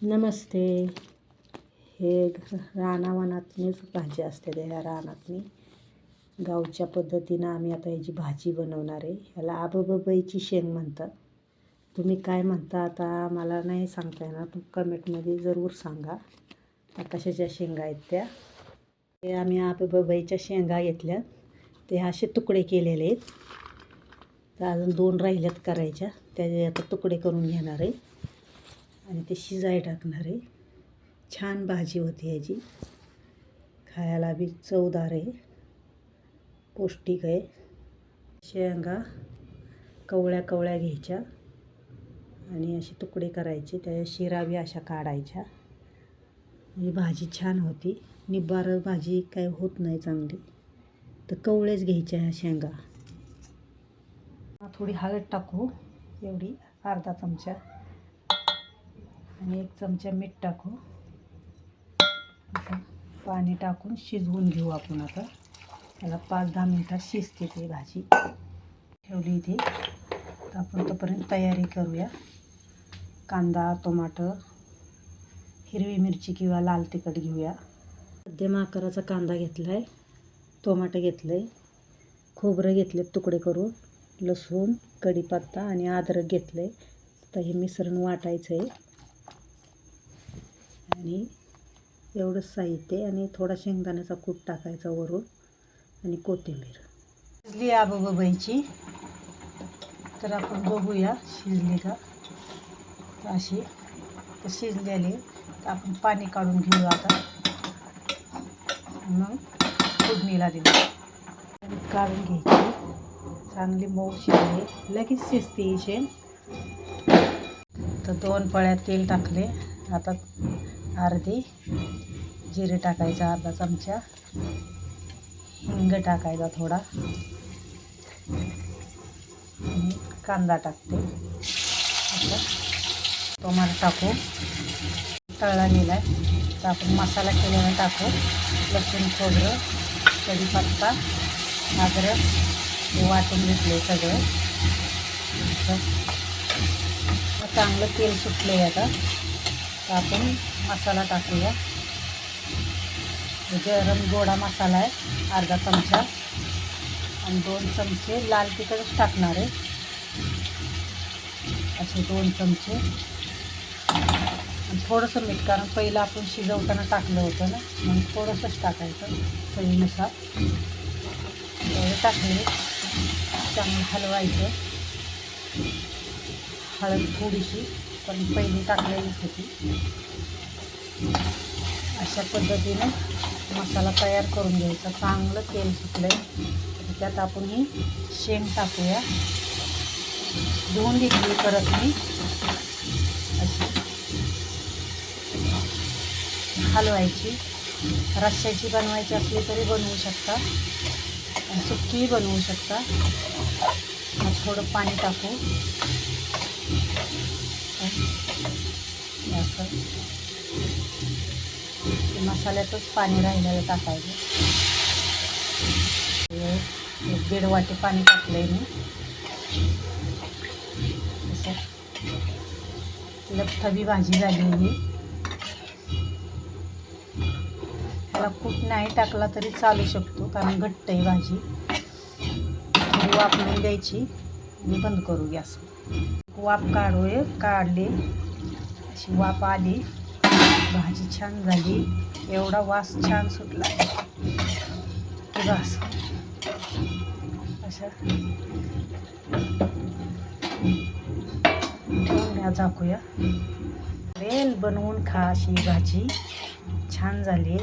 नमस्ते. हे रानावनातनीच भाजी असते त्या ह्या रानातनी गावच्या पद्धतीनं आम्ही आता ह्याची भाजी बनवणार आहे. ह्याला आबबईची शेंग म्हणतात. तुम्ही काय म्हणता आता मला नाही सांगता येणार. तू कमेंटमध्ये जरूर सांगा. कशाच्या शेंगा आहेत त्या. ते आम्ही आबबईच्या शेंगा घेतल्या ते असे तुकडे केलेले आहेत. तर अजून दोन राहिल्यात करायच्या. त्याचे आता तुकडे करून घेणार आहे. आणि ते शिजाय टाकणार आहे. छान भाजी होती ह्याची. खायला बी चवदार आहे. पौष्टिक आहे. शेंगा कवळ्या कवळ्या घ्यायच्या आणि असे तुकडे करायचे. त्या शिरा बी अशा काढायच्या. ही भाजी छान होती. निब्बार भाजी काय होत नाही चांगली. तर कवळेच घ्यायच्या ह्या शेंगा. थोडी हळद टाकू. एवढी अर्धा चमचा. आणि एक चमचा मीठ टाकू. असं पाणी टाकून शिजवून घेऊ आपण आता. त्याला पाच दहा मिनटात शिजते ती भाजी. ठेवली इथे. तर आपण तोपर्यंत तयारी करूया. कांदा टोमॅटो हिरवी मिरची किंवा लाल तिखट घेऊया. मध्यम आकाराचा कांदा घेतला आहे टोमॅटो घेतलं आहे खोबरं घेतले तुकडे करून. लसूण कढीपत्ता आणि अद्रक घेतलं आहे तर हे मिश्रण वाटायचं आहे आणि एवढंच साहित्य आणि थोडा शेंगदाण्याचा कूट टाकायचा वरून आणि कोथिंबीर. शिजली आबबाईची तर आपण बघूया शिजली का तर अशी. तर शिजलेली तर आपण पाणी काढून घेऊ आता. मग फोडणीला दिली काढून घ्यायची. चांगली मऊ शिजली. लगेच शिजते शेण. तर दोन पळ्या तेल टाकले. आता अर्धी जिरे टाकायचा अर्धा चमचा. हिंग टाकायचा थोडा. कांदा टाकते. आता टोमॅटो टाकू. तळला गेला आहे तर आपण मसाला केलेला टाकू. लसूण खोबरं कढीपत्ता अद्रक हे वाटून घेतले सगळं. चांगलं तेल सुटले आता. तर आपण मसाला टाकूया. गरम गोडा मसाला आहे अर्धा चमचा. आणि दोन चमचे लाल तिखटच टाकणार आहे. असे दोन चमचे. आणि थोडंसं मीठ कारण पहिलं आपण शिजवताना टाकलं होतं ना म्हणून थोडंसंच टाकायचं चवीनुसार. तेवढं टाकले चांगलं हलवायचं. हळद थोडीशी. पण पहिली टाकलेलीच होती. अशा पद्धतीनं मसाला तयार करून घ्यायचा. चांगलं तेल सुटलं आहे त्यात आपण ही शेंग टाकूया. धुवून घेतली परत मी. अशी. हलवायची. रश्श्याची बनवायची असली तरी बनवू शकता. सुक्कीही बनवू शकता. थोडं पाणी टाकू. असं. ते मसाल्यातच पाणी राहिलेलं टाकायचं. एक दीड वाटी पाणी टाकलं आहे मी. असं. लपथबी भाजी झाली ही त्याला खूप नाही टाकला तरी चालू शकतो कारण घट्ट आहे भाजी. वापरून द्यायची. आणि बंद करू गॅस वाफ काढू काढले. अशी वाफ आली. भाजी छान झाली. एवढा वास छान सुटला. की बस. अशा ठेवून द्या झाकूया. रेल बनवून खा अशी भाजी. छान झाली.